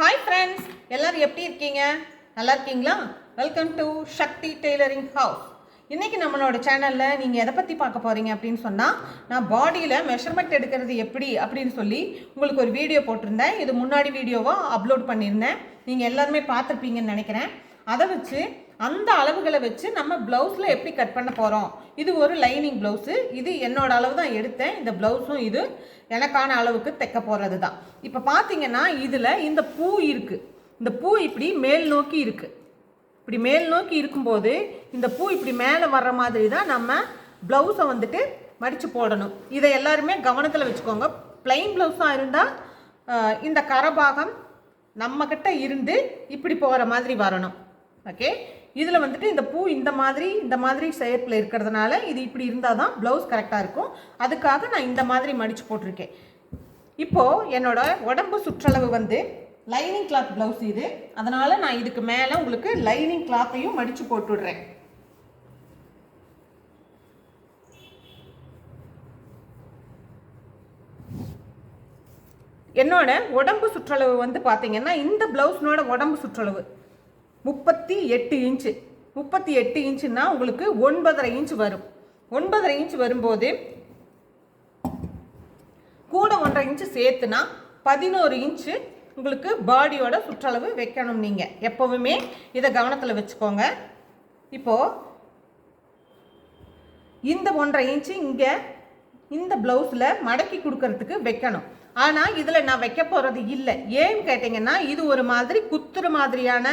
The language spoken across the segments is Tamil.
ஹாய் ஃப்ரெண்ட்ஸ் எல்லோரும் எப்படி இருக்கீங்க? நல்லா இருக்கீங்களா? Welcome to Shakti tailoring house இன்றைக்கி நம்மளோட சேனலில் நீங்கள் எதை பற்றி பார்க்க போகிறீங்க அப்படின்னு சொன்னால் நான் பாடியில் மெஷர்மெண்ட் எடுக்கிறது எப்படி அப்படின்னு சொல்லி உங்களுக்கு ஒரு வீடியோ போட்டிருந்தேன். இது முன்னாடி வீடியோவாக அப்லோட் பண்ணியிருந்தேன். நீங்கள் எல்லாருமே பார்த்துருப்பீங்கன்னு நினைக்கிறேன். அதை வச்சு அந்த அளவுகளை வச்சு நம்ம ப்ளவுஸில் எப்படி கட் பண்ண போகிறோம் இது ஒரு லைனிங் ப்ளவுஸு இது என்னோட அளவு தான் எடுத்தேன். இந்த ப்ளவுஸும் இது எனக்கான அளவுக்கு தைக்க போகிறது தான் இப்போ பார்த்தீங்கன்னா இதில் இந்த பூ இருக்குது இந்த பூ இப்படி மேல் நோக்கி இருக்குது இப்படி மேல் நோக்கி இருக்கும்போது இந்த பூ இப்படி மேலே வர்ற மாதிரி தான் நம்ம ப்ளவுஸை வந்துட்டு மடித்து போடணும். இதை எல்லாருமே கவனத்தில் வச்சுக்கோங்க. பிளைன் ப்ளவுஸாக இருந்தால் இந்த கரபாகம் நம்மக்கிட்ட இருந்து இப்படி போகிற மாதிரி வரணும். ஓகே இதில் வந்துட்டு இந்த பூ இந்த மாதிரி இந்த மாதிரி ஷேப்பில் இருக்கிறதுனால இது இப்படி இருந்தால் தான் ப்ளவுஸ் கரெக்டாக இருக்கும். அதுக்காக நான் இந்த மாதிரி மடித்து போட்டிருக்கேன். இப்போது என்னோடய உடம்பு சுற்றளவு வந்து லைனிங் கிளாத் ப்ளவுஸ் இது. அதனால் நான் இதுக்கு மேலே உங்களுக்கு லைனிங் கிளாத்தையும் மடித்து போட்டுடுறேன். என்னோட உடம்பு சுற்றளவு வந்து பார்த்தீங்கன்னா இந்த ப்ளவுஸ்னோட உடம்பு சுற்றளவு. முப்பத்தி எட்டு இன்ச்சு. முப்பத்தி எட்டு இன்ச்சுன்னா உங்களுக்கு ஒன்பதரை இன்ச் வரும். ஒன்பதரை இன்ச் வரும்போது கூட ஒன்றரை இன்ச்சு சேர்த்துனா பதினோரு இன்ச்சு உங்களுக்கு பாடியோட சுற்றளவு வைக்கணும் நீங்கள் எப்போவுமே இதை கவனத்தில் வச்சுக்கோங்க. இப்போது இந்த ஒன்றரை இன்ச்சு இங்கே இந்த ப்ளவுஸில் மடக்கி கொடுக்கறதுக்கு வைக்கணும். ஆனால் இதில் நான் வைக்க போகிறது இல்லை. ஏன்னு கேட்டிங்கன்னா இது ஒரு மாதிரி குத்துற மாதிரியான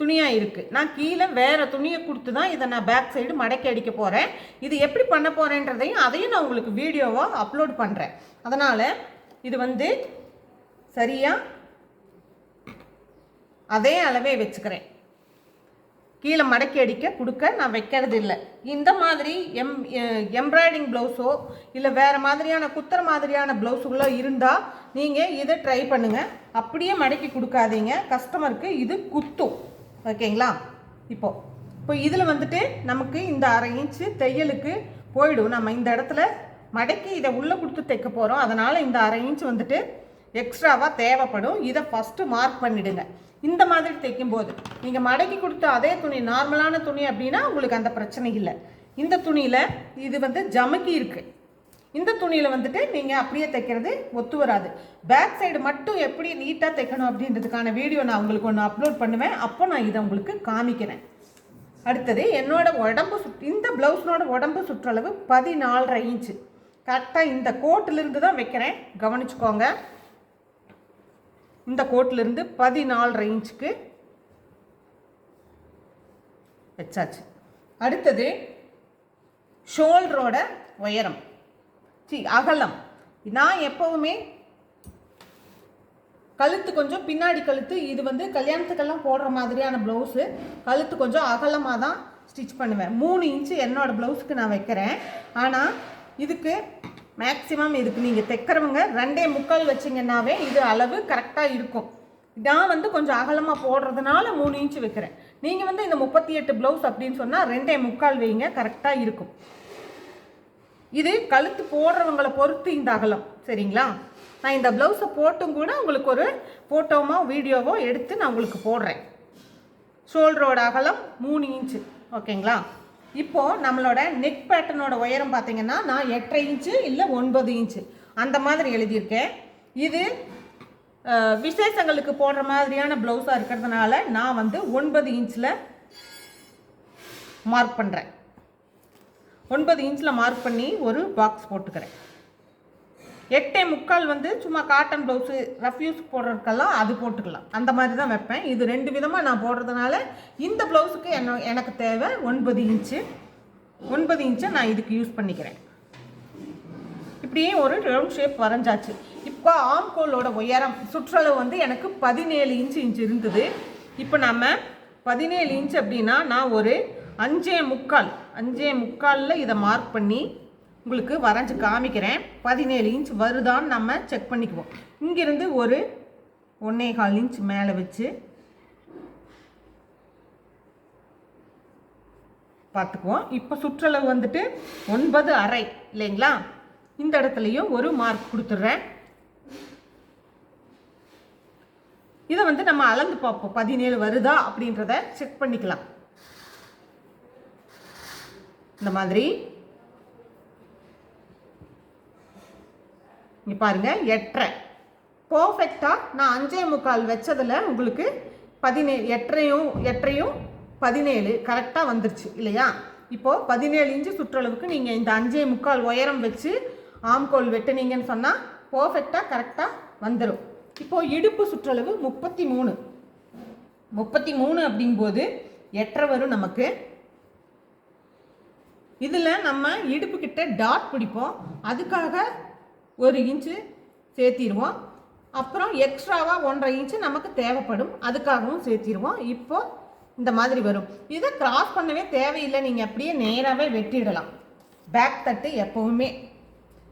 துணியாக இருக்குது நான் கீழே வேறு துணியை கொடுத்து தான் இதை நான் பேக் சைடு மடக்கி அடிக்க போகிறேன் இது எப்படி பண்ண போகிறேன்றதையும் அதையும் நான் உங்களுக்கு வீடியோவாக அப்லோட் பண்ணுறேன் அதனால் இது வந்து சரியாக அதே அளவே வச்சுக்கிறேன். கீழே மடக்கி அடிக்க கொடுக்க நான் வைக்கிறது இல்லை இந்த மாதிரி எம் எம்ப்ராய்டிங் ப்ளவுஸோ இல்லை வேறு மாதிரியான குத்துற மாதிரியான ப்ளவுஸுகளோ இருந்தால் நீங்கள் இதை ட்ரை பண்ணுங்கள் அப்படியே மடக்கி கொடுக்காதீங்க. கஸ்டமருக்கு இது குத்தும். ஓகேங்களா? இப்போது இப்போ இதில் வந்துட்டு நமக்கு இந்த அரை இன்ச்சு தையலுக்கு போயிடும். நம்ம இந்த இடத்துல மடக்கி இதை உள்ளே கொடுத்து தைக்க போகிறோம் அதனால் இந்த அரை இன்ச் வந்துட்டு எக்ஸ்ட்ராவாக தேவைப்படும். இதை ஃபஸ்ட்டு மார்க் பண்ணிவிடுங்க இந்த மாதிரி தைக்கும்போது நீங்கள் மடக்கி கொடுத்த அதே துணி நார்மலான துணி அப்படின்னா உங்களுக்கு அந்த பிரச்சனை இல்லை. இந்த துணியில் இது வந்து ஜமக்கி இருக்குது இந்த துணியில் வந்துட்டு நீங்கள் அப்படியே தைக்கிறது ஒத்து வராது. பேக் சைடு மட்டும் எப்படி நீட்டாக தைக்கணும் அப்படின்றதுக்கான வீடியோ நான் உங்களுக்கு ஒன்று அப்லோட் பண்ணுவேன். அப்போ நான் இதை உங்களுக்கு காமிக்கிறேன். அடுத்தது என்னோட உடம்பு சுட் இந்த ப்ளவுஸ்னோட உடம்பு சுற்றளவு பதினாலரை இன்ச்சு கரெக்டாக இந்த கோட்டிலிருந்து தான் வைக்கிறேன். கவனிச்சுக்கோங்க. இந்த கோட்டிலிருந்து பதினாலரை இன்ச்சுக்கு வச்சாச்சு. அடுத்தது ஷோல்டரோட உயரம். சி அகலம். நான் எப்போவுமே கழுத்து கொஞ்சம் பின்னாடி கழுத்து இது வந்து கல்யாணத்துக்கெல்லாம் போடுற மாதிரியான ப்ளவுஸு கழுத்து கொஞ்சம் அகலமாக தான் ஸ்டிச் பண்ணுவேன். மூணு இன்ச்சு என்னோடய ப்ளவுஸுக்கு நான் வைக்கிறேன். ஆனால் இதுக்கு மேக்ஸிமம் இதுக்கு நீங்கள் தைக்கிறவங்க ரெண்டே முக்கால் வச்சிங்கன்னாவே இது அளவு கரெக்டாக இருக்கும். நான் வந்து கொஞ்சம் அகலமாக போடுறதுனால மூணு இன்ச்சு வைக்கிறேன். நீங்கள் வந்து இந்த முப்பத்தி எட்டு ப்ளவுஸ் அப்படின்னு சொன்னால் ரெண்டே முக்கால் வைங்க கரெக்டாக இருக்கும். இது கழுத்து போடுறவங்களை பொறுத்து இந்த அகலம் சரிங்களா? நான் இந்த ப்ளவுஸை போட்டும் கூட உங்களுக்கு ஒரு ஃபோட்டோவோ வீடியோவோ எடுத்து நான் உங்களுக்கு போடுறேன். ஷோல்டரோட அகலம் மூணு இன்ச்சு ஓகேங்களா? இப்போது நம்மளோட நெக் பேட்டர்னோட உயரம் பார்த்தீங்கன்னா நான் எட்டரை இன்ச்சு இல்லை ஒன்பது இன்ச்சு அந்த மாதிரி எழுதியிருக்கேன். இது விசேஷங்களுக்கு போடுற மாதிரியான ப்ளவுஸாக இருக்கிறதுனால நான் வந்து ஒன்பது இன்ச்சில் மார்க் பண்ணுறேன் ஒன்பது இன்ச்சில் மார்க் பண்ணி ஒரு பாக்ஸ் போட்டுக்கிறேன். எட்டே முக்கால் வந்து சும்மா காட்டன் ப்ளவுஸு ரஃப் யூஸ் போடுறதுக்கெல்லாம் அது போட்டுக்கலாம். அந்த மாதிரி தான் வைப்பேன். இது ரெண்டு விதமாக நான் போடுறதுனால இந்த ப்ளவுஸுக்கு என்ன எனக்கு தேவை ஒன்பது இன்ச்சு ஒன்பது இன்ச்சை நான் இதுக்கு யூஸ் பண்ணிக்கிறேன். இப்படியே ஒரு ரவுண்ட் ஷேப் வரைஞ்சாச்சு. இப்போ ஆம்கோலோட உயரம் சுற்றளவு வந்து எனக்கு பதினேழு இன்ச்சு இன்ச்சு இருந்தது. இப்போ நம்ம பதினேழு இன்ச் அப்படின்னா நான் ஒரு அஞ்சே முக்கால் அஞ்சே முக்காலில் இதை மார்க் பண்ணி உங்களுக்கு வரைஞ்சி காமிக்கிறேன். பதினேழு இன்ச் வருதான்னு நம்ம செக் பண்ணிக்குவோம். இங்கிருந்து ஒரு ஒன்றே கால் இன்ச் மேலே வச்சு பார்த்துக்குவோம். இப்போ சுற்றளவு வந்துட்டு ஒன்பது அரை இல்லைங்களா? இந்த இடத்துலையும் ஒரு மார்க் கொடுத்துட்றேன். இதை வந்து நம்ம அளந்து பார்ப்போம். பதினேழு வருதா அப்படின்றத செக் பண்ணிக்கலாம். இந்த மாதிரி. இங்கே பாருங்க எட்டரை. பர்ஃபெக்டாக நான் அஞ்சே முக்கால் வச்சதில் உங்களுக்கு பதினேழு எட்டரையும் எட்டரையும் பதினேழு கரெக்டாக வந்துருச்சு இல்லையா? இப்போது பதினேழு இன்ச்சு சுற்றளவுக்கு நீங்கள் இந்த அஞ்சே முக்கால் உயரம் வச்சு ஆம்கோல் வெட்டுனீங்கன்னு சொன்னால் பர்ஃபெக்டாக கரெக்டாக வந்துடும் இப்போது இடுப்பு சுற்றளவு முப்பத்தி மூணு. முப்பத்தி மூணு அப்படிங்கும்போது எட்டரை வரும் நமக்கு. இதில் நம்ம இடுப்புக்கிட்ட டாட் பிடிப்போம். அதுக்காக ஒரு இன்ச்சு சேர்த்திடுவோம். அப்புறம் எக்ஸ்ட்ராவாக ஒன்றரை இன்ச்சு நமக்கு தேவைப்படும். அதுக்காகவும் சேர்த்திடுவோம். இப்போது இந்த மாதிரி வரும். இதை கிராஸ் பண்ணவே தேவையில்லை. நீங்கள் அப்படியே நேராகவே வெட்டிடலாம். பேக் தட்டு எப்போவுமே.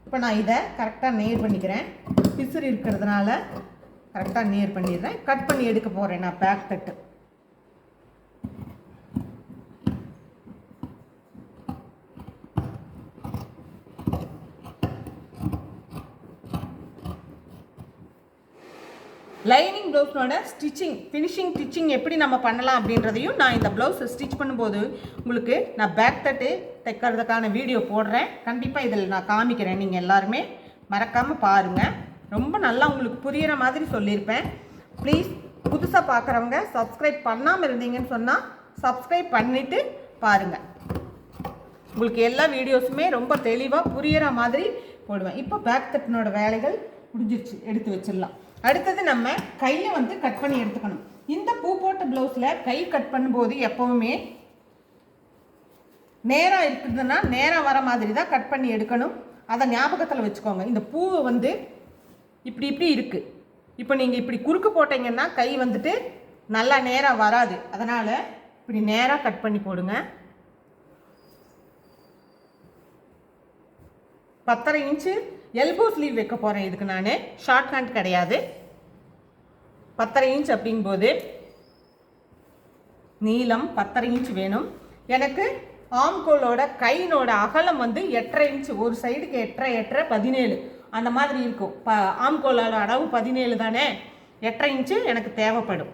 இப்போ நான் இதை கரெக்டாக நேர் பண்ணிக்கிறேன். பிசுறு இருக்கிறதுனால கரெக்டாக நேர் பண்ணிடுறேன். கட் பண்ணி எடுக்க போகிறேன் நான் பேக் தட்டு. லைனிங் ப்ளவுஸ்னோட ஸ்டிச்சிங் ஃபினிஷிங் ஸ்டிச்சிங் எப்படி நம்ம பண்ணலாம் அப்படின்றதையும் நான் இந்த ப்ளவுஸ் ஸ்டிச் பண்ணும்போது உங்களுக்கு நான் பேக் தட்டு தைக்கிறதுக்கான வீடியோ போடுறேன். கண்டிப்பாக இதில் நான் காமிக்கிறேன் நீங்கள் எல்லாருமே. மறக்காமல் பாருங்கள் ரொம்ப நல்லா உங்களுக்கு புரிகிற மாதிரி சொல்லியிருப்பேன். ப்ளீஸ் புதுசாக பார்க்குறவங்க சப்ஸ்கிரைப் பண்ணாமல் இருந்தீங்கன்னு சொன்னால் சப்ஸ்கிரைப் பண்ணிவிட்டு பாருங்கள் உங்களுக்கு எல்லா வீடியோஸுமே ரொம்ப தெளிவாக புரிகிற மாதிரி போடுவேன். இப்போ பேக் தட்டினோட வேலைகள் முடிஞ்சிருச்சு. எடுத்து வச்சிடலாம். அடுத்தது நம்ம கையை வந்து கட் பண்ணி எடுத்துக்கணும். இந்த பூ போட்ட ப்ளவுஸில் கை கட் பண்ணும்போது எப்போவுமே நேராக இருக்குதுன்னா நேராக வர மாதிரி தான் கட் பண்ணி எடுக்கணும். அதை ஞாபகத்தில் வச்சுக்கோங்க. இந்த பூவை வந்து இப்படி இப்படி இருக்குது இப்போ நீங்கள் இப்படி குறுக்கு போட்டீங்கன்னா கை வந்துட்டு நல்லா நேராக வராது. அதனால் இப்படி நேராக கட் பண்ணி போடுங்க. பத்தரை இன்ச்சு எல்போ ஸ்லீவ் வைக்க போகிறேன் இதுக்கு நான். ஷார்ட் ஹேண்ட் கிடையாது. பத்தரை இன்ச் அப்படிங்கும்போது நீளம் பத்தரை இன்ச் வேணும். எனக்கு ஆம்கோலோட கையினோட அகலம் வந்து எட்டரை இன்ச்சு ஒரு சைடுக்கு எட்டரை எட்டரை பதினேழு. அந்த மாதிரி இருக்கும். ப ஆம்கோலோட அளவு பதினேழு தானே? எட்டரை இன்ச்சு எனக்கு தேவைப்படும்.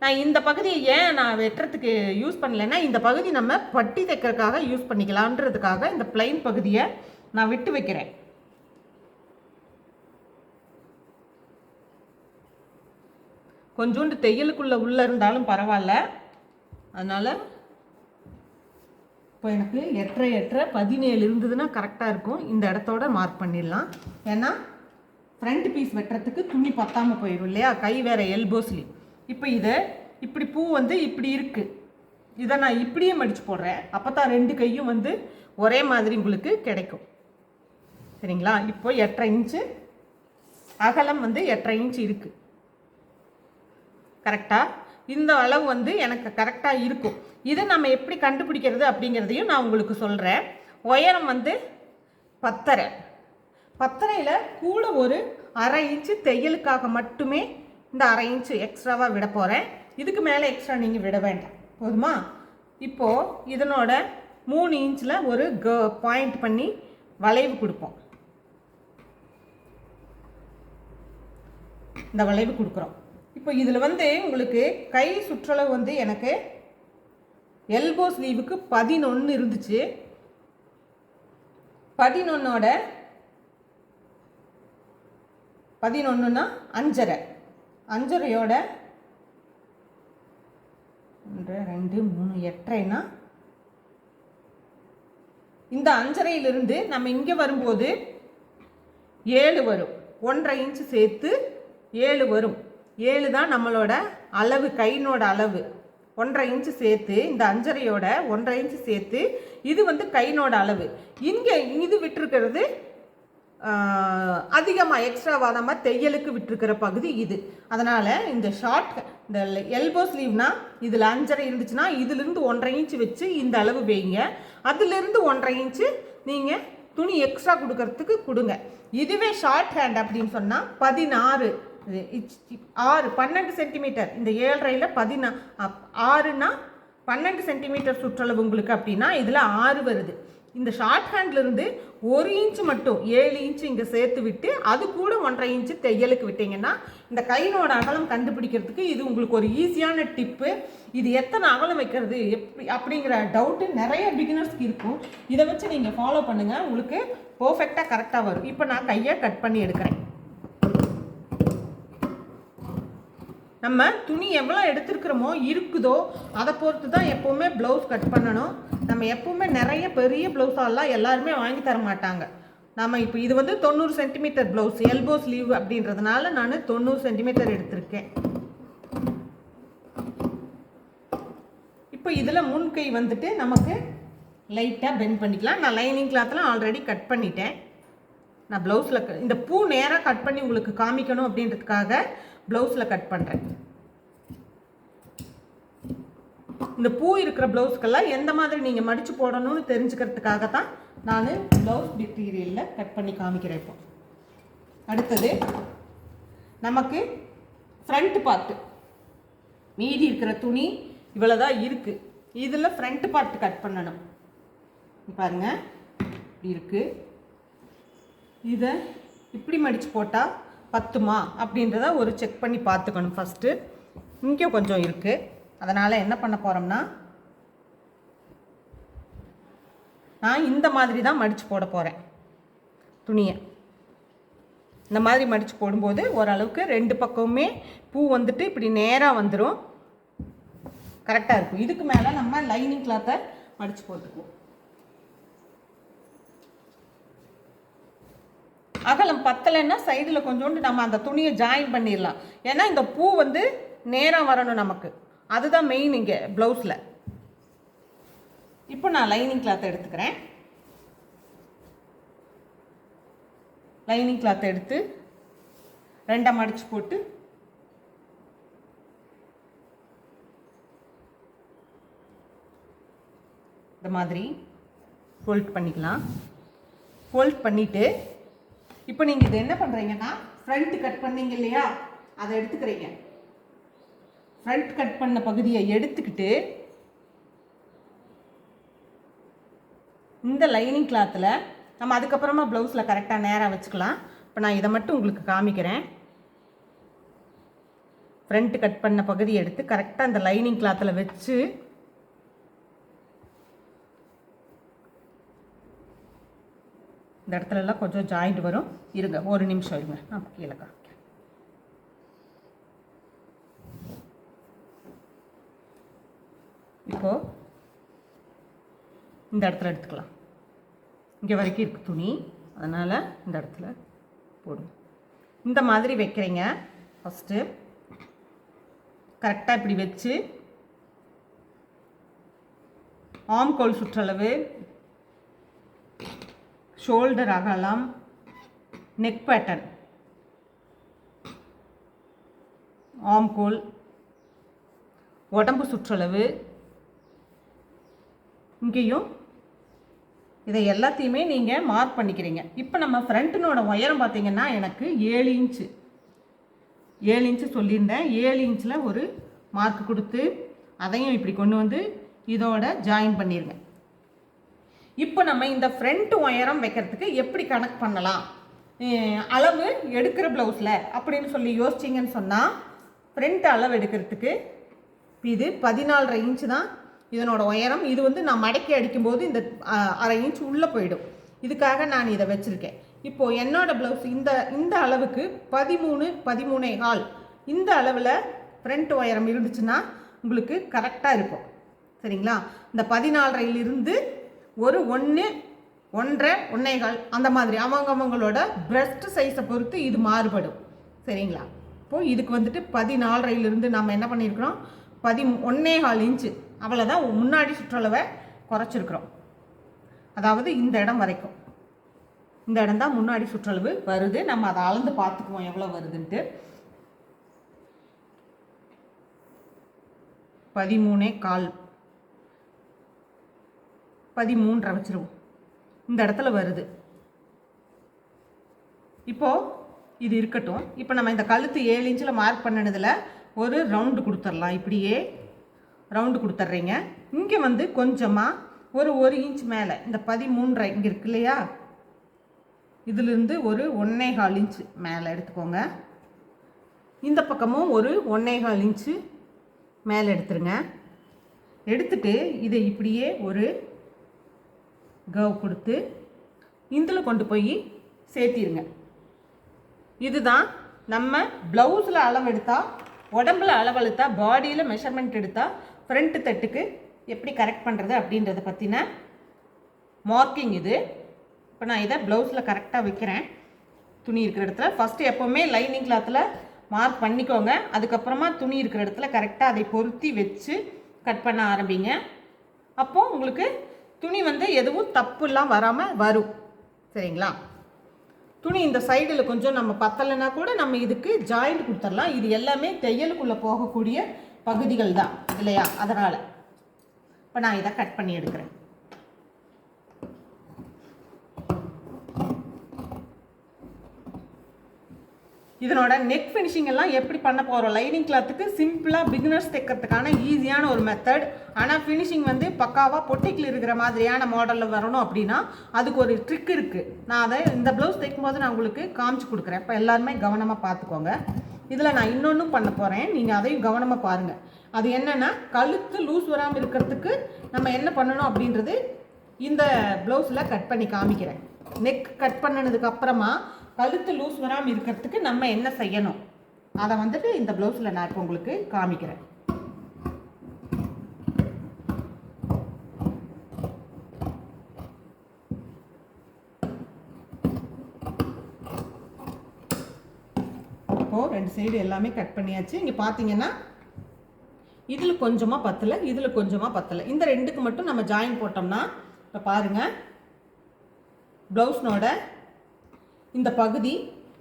நான் இந்த பகுதியை ஏன் நான் வெட்டுறதுக்கு யூஸ் பண்ணலைன்னா இந்த பகுதி நம்ம பட்டி தைக்கிறதுக்காக யூஸ் பண்ணிக்கலான்றதுக்காக இந்த பிளைன் பகுதியை நான் விட்டு வைக்கிறேன். கொஞ்சோண்டு தையலுக்குள்ளே உள்ளே இருந்தாலும் பரவாயில்ல. அதனால் இப்போ எனக்கு எட்டரை எட்டரை பதினேழு இருந்ததுன்னா கரெக்டாக இருக்கும். இந்த இடத்தோட மார்க் பண்ணிடலாம். ஏன்னா ஃப்ரண்ட் பீஸ் வெட்டுறதுக்கு துணி பத்தாமல் போயிடும் இல்லையா? கை வேறு எல்போஸ்லி இப்போ இதை இப்படி பூ வந்து இப்படி இருக்குது இதை நான் இப்படியே மடித்து போடுறேன். அப்போ தான் ரெண்டு கையும் வந்து ஒரே மாதிரி உங்களுக்கு கிடைக்கும். சரிங்களா? இப்போ எட்டரை இன்ச்சு அகலம் வந்து எட்டரை இன்ச்சு இருக்குது கரெக்டாக இந்த அளவு வந்து எனக்கு கரெக்டாக இருக்கும். இதை நம்ம எப்படி கண்டுபிடிக்கிறது அப்படிங்கிறதையும் நான் உங்களுக்கு சொல்கிறேன் உயரம் வந்து பத்தரை. பத்தரையில் கூட ஒரு அரை இன்ச்சு தையலுக்காக மட்டுமே இந்த அரை இன்ச்சு எக்ஸ்ட்ராவாக விட போகிறேன் இதுக்கு மேலே எக்ஸ்ட்ரா நீங்கள் விட வேண்டாம். போதுமா? இப்போது இதனோட மூணு இன்ச்சில் ஒரு க பாயிண்ட் பண்ணி வளைவு கொடுப்போம். இந்த வளைவு கொடுக்குறோம். இப்போ இதில் வந்து உங்களுக்கு கை சுற்றளவு வந்து எனக்கு எல்போ ஸ்லீவுக்கு பதினொன்று இருந்துச்சு. பதினொன்னோட பதினொன்றுனா அஞ்சரை. அஞ்சரையோட ஒன்று ரெண்டு மூணு எட்டரைனா இந்த அஞ்சரையிலிருந்து நம்ம இங்கே வரும்போது ஏழு வரும். ஒன்றரை இன்ச்சு சேர்த்து ஏழு வரும். ஏழு தான் நம்மளோட அளவு கையினோட அளவு. ஒன்றரை இன்ச்சு சேர்த்து இந்த அஞ்சரையோட ஒன்றரை இன்ச்சு சேர்த்து இது வந்து கையினோட அளவு. இங்கே இது விட்டுருக்கிறது அதிகமாக எக்ஸ்ட்ராவாக நம்ம தையலுக்கு விட்டுருக்கிற பகுதி இது. அதனால் இந்த ஷார்ட் இந்த எல்போ ஸ்லீவ்னா இதில் அஞ்சரை இருந்துச்சுன்னா இதிலிருந்து ஒன்றரை இன்ச்சு வச்சு இந்த அளவு வைங்க. அதுலேருந்து ஒன்றரை இன்ச்சு நீங்கள் துணி எக்ஸ்ட்ரா கொடுக்கறதுக்கு கொடுங்க. இதுவே ஷார்ட் ஹேண்ட் அப்படின்னு சொன்னால் பதினாறு ஆறு பன்னெண்டு சென்டிமீட்டர் இந்த ஏழரையில் பதினா அப்- ஆறுனா பன்னெண்டு சென்டிமீட்டர் சுற்றளவு உங்களுக்கு அப்படின்னா இதில் ஆறு வருது. இந்த ஷார்ட் ஹேண்ட்லேருந்து ஒரு இன்ச் மட்டும் ஏழு இன்ச்சு இங்கே சேர்த்து விட்டு அது கூட ஒன்றரை இன்ச்சு தையலுக்கு விட்டீங்கன்னா இந்த கையினோட அகலம் கண்டுபிடிக்கிறதுக்கு இது உங்களுக்கு ஒரு ஈஸியான டிப்பு இது எத்தனை அகலம் வைக்கிறது? எப்படி அப்படிங்கிற டவுட்டு நிறைய பிகினர்ஸ்க்கு இருக்கும். இதை வச்சு நீங்கள் ஃபாலோ பண்ணுங்கள் உங்களுக்கு பர்ஃபெக்டாக கரெக்டாக வரும். இப்போ நான் கையை கட் பண்ணி எடுக்கிறேன். நம்ம துணி எவ்வளோ எடுத்துருக்குறோமோ இருக்குதோ அதை பொறுத்து தான் எப்போவுமே ப்ளவுஸ் கட் பண்ணணும். நம்ம எப்போவுமே நிறைய பெரிய ப்ளவுஸாலாம் எல்லாருமே வாங்கி தர மாட்டாங்க. நம்ம இப்போ இது வந்து தொண்ணூறு சென்டிமீட்டர் ப்ளவுஸ் எல்போ ஸ்லீவ் அப்படின்றதுனால நான் தொண்ணூறு சென்டிமீட்டர் எடுத்திருக்கேன். இப்போ இதில் முன்கை வந்துட்டு நமக்கு லைட்டாக பெண்ட் பண்ணிக்கலாம். நான் லைனிங் கிளாத்லாம் ஆல்ரெடி கட் பண்ணிட்டேன். நான் ப்ளவுஸில் இந்த பூ நேராக கட் பண்ணி உங்களுக்கு காமிக்கணும் அப்படின்றதுக்காக ப்ளவுஸில் கட் பண்ணுறேன் இந்த பூ இருக்கிற ப்ளவுஸ்க்கெல்லாம் எந்த மாதிரி நீங்கள் மடித்து போடணும்னு தெரிஞ்சுக்கிறதுக்காக தான் நான் ப்ளவுஸ் மெட்டீரியலில் கட் பண்ணி காமிக்கிறேன் இப்போ. அடுத்தது நமக்கு ஃப்ரண்ட் பார்ட்டு மீதி இருக்கிற துணி இவ்வளோ தான் இருக்குது இதில் ஃப்ரண்ட் பார்ட் கட் பண்ணணும். பாருங்கள் இப்படி இருக்குது இதை இப்படி மடித்து போட்டால் பத்துமா அப்படின்றத ஒரு செக் பண்ணி பார்த்துக்கணும் ஃபஸ்ட்டு இங்கே கொஞ்சம் இருக்குது அதனால் என்ன பண்ண போகிறோம்னா நான் இந்த மாதிரி தான் மடித்து போட போகிறேன் துணியை. இந்த மாதிரி மடித்து போடும்போது ஓரளவுக்கு ரெண்டு பக்கமுமே பூ வந்துட்டு இப்படி நேராக வந்துடும் கரெக்டாக இருக்கும். இதுக்கு மேலே நம்ம லைனிங் கிளாத்தை மடித்து போட்டுக்குவோம். அகலம் பத்தலைன்னா சைடில் கொஞ்சோண்டு நம்ம அந்த துணியை ஜாயின் பண்ணிடலாம். ஏன்னா இந்த பூ வந்து நேராக வரணும் நமக்கு. அதுதான் மெயின் இங்கே ப்ளவுஸில் இப்போ நான் லைனிங் கிளாத்தை எடுத்துக்கிறேன். லைனிங் கிளாத்தை எடுத்து ரெண்டாக மடித்து போட்டு இந்த மாதிரி ஃபோல்ட் பண்ணிக்கலாம். ஃபோல்ட் பண்ணிவிட்டு இப்போ நீங்கள் இதை என்ன பண்ணுறீங்கன்னா ஃப்ரண்ட் கட் பண்ணீங்க இல்லையா? அதை எடுத்துக்கிறீங்க. ஃப்ரண்ட் கட் பண்ண பகுதியை எடுத்துக்கிட்டு இந்த லைனிங் கிளாத்தில் நம்ம அதுக்கப்புறமா ப்ளவுஸில் கரெக்டாக நேராக வச்சுக்கலாம். இப்போ நான் இதை மட்டும் உங்களுக்கு காமிக்கிறேன். ஃப்ரண்ட் கட் பண்ண பகுதியை எடுத்து கரெக்டாக இந்த லைனிங் கிளாத்தில் வச்சு இந்த இடத்துல எல்லாம் கொஞ்சம் ஜாயிண்ட் வரும். இருங்க ஒரு நிமிஷம் இருங்க. நான் கீழே காமிக்கிறேன் இப்போது இந்த இடத்துல எடுத்துக்கலாம். இங்கே வரைக்கும் இருக்குது துணி. அதனால் இந்த இடத்துல போடும் இந்த மாதிரி வைக்கிறீங்க. ஃபஸ்ட்டு கரெக்டாக இப்படி வச்சு ஆம்கோல் சுற்றளவு ஷோல்டர் அகலம் நெக் பேட்டர்ன் ஆம்கோல். உடம்பு சுற்றளவு. இங்கேயும் இதை எல்லாத்தையுமே நீங்கள் மார்க் பண்ணிக்கிறீங்க. இப்போ நம்ம ஃப்ரண்ட்டினோட உயரம் பார்த்தீங்கன்னா எனக்கு ஏழு இன்ச்சு ஏழு இன்ச்சு சொல்லியிருந்தேன். ஏழு இன்ச்சில் ஒரு மார்க் கொடுத்து அதையும் இப்படி கொண்டு வந்து இதோட ஜாயின் பண்ணிடுங்க இப்போ நம்ம இந்த ஃப்ரண்ட் உயரம் வைக்கிறதுக்கு எப்படி கணக்கு பண்ணலாம்? அளவு எடுக்கிற ப்ளவுஸில் அப்படின்னு சொல்லி யோசிச்சிங்கன்னு சொன்னால் ஃப்ரண்ட் அளவு எடுக்கிறதுக்கு இது பதினாலரை இன்ச்சு தான். இதனோட உயரம் இது வந்து நான் மடக்கி அடிக்கும்போது இந்த அரை இன்ச் உள்ளே போயிடும். இதுக்காக நான் இதை வச்சுருக்கேன். இப்போது என்னோடய ப்ளவுஸ் இந்த இந்த அளவுக்கு பதிமூணு பதிமூணே கால். இந்த அளவில் ஃப்ரண்ட் உயரம் இருந்துச்சுன்னா உங்களுக்கு கரெக்டாக இருக்கும். சரிங்களா? இந்த பதினாலரையிலிருந்து ஒரு ஒன்று ஒன்றரை ஒன்னேகால் அந்த மாதிரி. அவங்கவங்களோட பிரஸ்ட் சைஸை பொறுத்து இது மாறுபடும். சரிங்களா? இப்போது இதுக்கு வந்துட்டு பதினாலரையிலிருந்து நம்ம என்ன பண்ணியிருக்கிறோம்? பதி ஒன்னேகால் இன்ச்சு. அவ்வளோதான் முன்னாடி சுற்றளவை குறைச்சிருக்கிறோம். அதாவது இந்த இடம் வரைக்கும். இந்த இடம் தான் முன்னாடி சுற்றளவு வருது. நம்ம அதை அளந்து பார்த்துக்குவோம் எவ்வளோ வருதுன்ட்டு. பதிமூணே கால் பதிமூன்றரை வச்சுருவோம். இந்த இடத்துல வருது. இப்போது இது இருக்கட்டும். இப்போ நம்ம இந்த கழுத்து ஏழு இன்ச்சில் மார்க் பண்ணினதில் ஒரு ரவுண்டு கொடுத்துர்லாம் இப்படியே ரவுண்டு கொடுத்துட்றீங்க. இங்கே வந்து கொஞ்சமாக ஒரு ஒரு இன்ச் மேலே இந்த பதிமூன்றரை இங்கே இருக்கு இல்லையா? இதிலிருந்து ஒரு ஒன்னே கால் இன்ச் மேலே எடுத்துக்கோங்க. இந்த பக்கமும் ஒரு ஒன்னே கால் இன்ச்சு மேலே எடுத்துருங்க. எடுத்துட்டு இதை இப்படியே ஒரு கவ் கொடுத்து இதில் கொண்டு போய் சேர்த்திருங்க. இதுதான் நம்ம ப்ளவுஸில் அளவெடுத்தா உடம்புல அளவெடுத்தா பாடியில் மெஷர்மெண்ட் எடுத்தால் ஃப்ரண்ட் தட்டுக்கு எப்படி கரெக்ட் பண்ணுறது அப்படின்றத பற்றின மார்க்கிங் இது. இப்போ நான் இதை ப்ளவுஸில் கரெக்டாக வைக்கிறேன். துணி இருக்கிற இடத்துல. ஃபஸ்ட்டு எப்போவுமே லைனிங் கிளாத்தில் மார்க் பண்ணிக்கோங்க. அதுக்கப்புறமா துணி இருக்கிற இடத்துல கரெக்டாக அதை பொருத்தி வச்சு கட் பண்ண ஆரம்பிங்க. அப்போது உங்களுக்கு துணி வந்து எதுவும் தப்புலாம் வராமல் வரும். சரிங்களா? துணி இந்த சைடில் கொஞ்சம் நம்ம பத்தலைன்னா கூட நம்ம இதுக்கு ஜாயிண்ட் கொடுத்துடலாம். இது எல்லாமே தையலுக்குள்ளே போகக்கூடிய பகுதிகள் தான் இல்லையா? அதனால். இப்போ நான் இதை கட் பண்ணி எடுக்கிறேன். இதனோட நெக் ஃபினிஷிங் எல்லாம் எப்படி பண்ண போகிறோம் லைனிங் கிளாத்துக்கு சிம்பிளாக பிகினர்ஸ் தைக்கிறதுக்கான ஈஸியான ஒரு மெத்தட் ஆனால் ஃபினிஷிங் வந்து பக்காவாக பொட்டிக்கில் இருக்கிற மாதிரியான மாடலில் வரணும் அப்படின்னா அதுக்கு ஒரு ட்ரிக் இருக்குது நான் அதை இந்த ப்ளவுஸ் தைக்கும்போது நான் உங்களுக்கு காமிச்சு கொடுக்குறேன். இப்போ எல்லாருமே கவனமாக பார்த்துக்கோங்க. இதில் நான் இன்னொன்றும் பண்ண போகிறேன் நீங்கள் அதையும் கவனமாக பாருங்கள் அது என்னென்னா கழுத்து லூஸ் வராமல் இருக்கிறதுக்கு நம்ம என்ன பண்ணணும் அப்படின்றது இந்த ப்ளவுஸில் கட் பண்ணி காமிக்கிறேன். நெக் கட் பண்ணனதுக்கு அப்புறமா கழுத்து லூஸ் வராமல் இருக்கிறதுக்கு நம்ம என்ன செய்யணும்? அதை வந்துட்டு இந்த ப்ளவுஸில் நான் இப்போ உங்களுக்கு காமிக்கிறேன். இப்போது ரெண்டு சைடு எல்லாமே கட் பண்ணியாச்சு. இங்கே பார்த்தீங்கன்னா இதில் கொஞ்சமாக பத்தலை இதில் கொஞ்சமாக பத்தலை. இந்த ரெண்டுக்கு மட்டும் நம்ம ஜாயின் போட்டோம்னா இப்போ பாருங்கள் ப்ளவுஸ்னோட இந்த பகுதி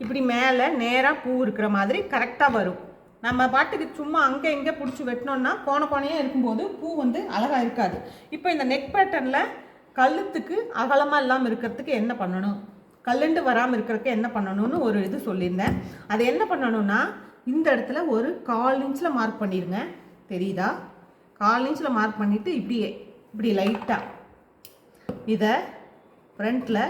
இப்படி மேலே நேராக பூ இருக்கிற மாதிரி கரெக்டாக வரும். நம்ம பாட்டுக்கு சும்மா அங்கே இங்கே பிடிச்சி வெட்டினோன்னா கோண கோணையாக இருக்கும்போது பூ வந்து அழகாக இருக்காது. இப்போ இந்த நெக் பேட்டர்னில் கழுத்துக்கு அகலமாக இல்லாமல் இருக்கிறதுக்கு என்ன பண்ணணும்? கல்லுண்டு வராமல் இருக்கிறதுக்கு என்ன பண்ணணும்னு ஒரு இது சொல்லியிருந்தேன். அது என்ன பண்ணணும்னா இந்த இடத்துல ஒரு கால் இன்ச்சில் மார்க் பண்ணிடுங்க தெரியுதா? கால் இன்ச்சில் மார்க் பண்ணிவிட்டு இப்படியே இப்படி லைட்டாக இதை ஃப்ரண்ட்டில்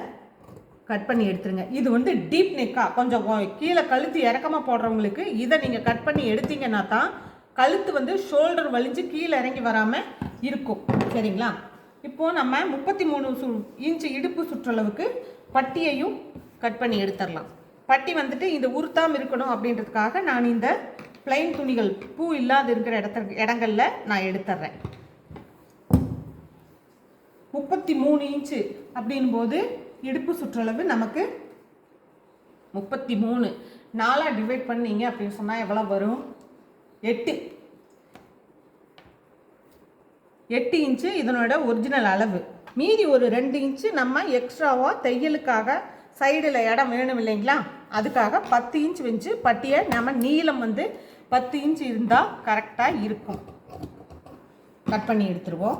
கட் பண்ணி எடுத்துருங்க. இது வந்து டீப் நெக்கா கொஞ்சம் கீழே கழுத்து இறக்கமாக போடுறவங்களுக்கு இதை நீங்கள் கட் பண்ணி எடுத்தீங்கன்னா தான் கழுத்து வந்து ஷோல்டர் வலிஞ்சு கீழே இறங்கி வராமல் இருக்கும். சரிங்களா? இப்போது நம்ம முப்பத்தி மூணு சு இன்ச்சு இடுப்பு சுற்றளவுக்கு பட்டியையும் கட் பண்ணி எடுத்துடலாம் பட்டி வந்துட்டு இந்த உருத்தாமல் இருக்கணும் அப்படின்றதுக்காக நான் இந்த பிளைன் துணிகள் பூ இல்லாத இருக்கிற இடத்த இடங்கள்ல நான் எடுத்துட்றேன் முப்பத்தி மூணு இன்ச்சு அப்படின் போது இடுப்பு சுற்றளவு நமக்கு முப்பத்தி மூணு நாலாக டிவைட் பண்ணீங்க அப்படின்னு சொன்னால் எவ்வளோ வரும்? எட்டு. எட்டு இன்ச்சு இதனோட ஒரிஜினல் அளவு. மீதி ஒரு ரெண்டு இன்ச்சு நம்ம எக்ஸ்ட்ராவாக தையலுக்காக சைடில் இடம் வேணும் இல்லைங்களா? அதுக்காக பத்து இன்ச் வச்சு பட்டியை நம்ம நீளம் வந்து பத்து இன்ச் இருந்தால் கரெக்டாக இருக்கும். கட் பண்ணி எடுத்துருவோம்.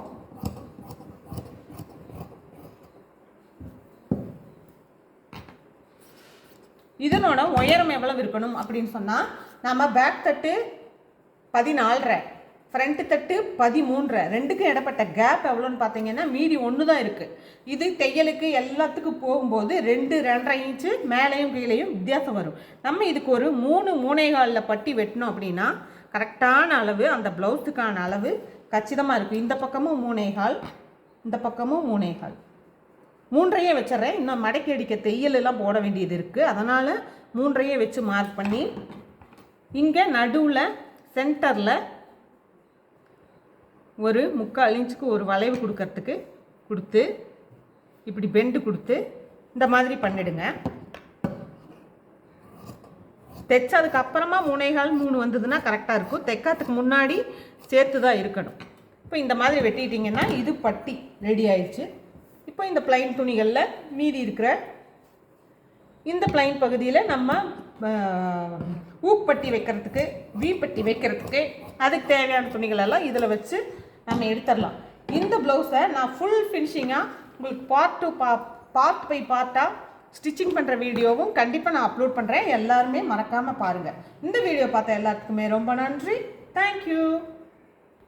இதனோட உயரம் எவ்வளவு இருக்கணும் அப்படின்னு சொன்னால் நம்ம பேக் தட்டு பதினாலரை ஃப்ரண்ட் தட்டு பதிமூன்றரை ரெண்டுக்கும் இடப்பட்ட கேப் எவ்வளோன்னு பார்த்தீங்கன்னா மீதி ஒன்று தான் இருக்குது இது தையலுக்கு எல்லாத்துக்கும் போகும்போது ரெண்டு ரெண்டரை இன்ச்சு மேலேயும் கீழேயும் வித்தியாசம் வரும். நம்ம இதுக்கு ஒரு மூணு மூனைகாலில் பட்டி வெட்டினோம் அப்படின்னா கரெக்டான அளவு அந்த ப்ளவுஸுக்கான அளவு கச்சிதமாக இருக்கும். இந்த பக்கமும் மூனைகால் இந்த பக்கமும் மூனைகால் மூன்றையே வச்சிடுறேன். இன்னும் மடக்கி அடிக்க தையல் எல்லாம் போட வேண்டியது இருக்குது அதனால் மூன்றையே வச்சு மார்க் பண்ணி இங்கே நடுவில் சென்டரில் ஒரு முக்கால் இன்ச்சுக்கு ஒரு வளைவு கொடுக்கறதுக்கு கொடுத்து இப்படி பெண்டு கொடுத்து இந்த மாதிரி பண்ணிடுங்க. தைச்சதுக்கு அப்புறமா மூணேகால் மூணு வந்ததுன்னா கரெக்டாக இருக்கும். தைக்கிறதுக்கு முன்னாடி சேர்த்து தான் இருக்கணும். இப்போ இந்த மாதிரி வெட்டிட்டிங்கன்னா இது பட்டி ரெடி ஆயிடுச்சு. இப்போ இந்த பிளைன் துணிகளில் மீதி இருக்கிற இந்த பிளைன் பகுதியில் நம்ம ஊப்பட்டி வைக்கிறதுக்கு வீப்பட்டி வைக்கிறதுக்கு அதுக்கு தேவையான துணிகள் எல்லாம் இதில் வச்சு நம்ம எடுத்துடலாம். இந்த ப்ளவுஸை நான் ஃபுல் ஃபினிஷிங்காக உங்களுக்கு பார்ட் டு பா பார்ட் பை பார்ட்டாக ஸ்டிச்சிங் பண்ணுற வீடியோவும் கண்டிப்பாக நான் அப்லோட் பண்ணுறேன் எல்லாருமே மறக்காமல் பாருங்கள் இந்த வீடியோ பார்த்த எல்லாத்துக்குமே ரொம்ப நன்றி. தேங்க்யூ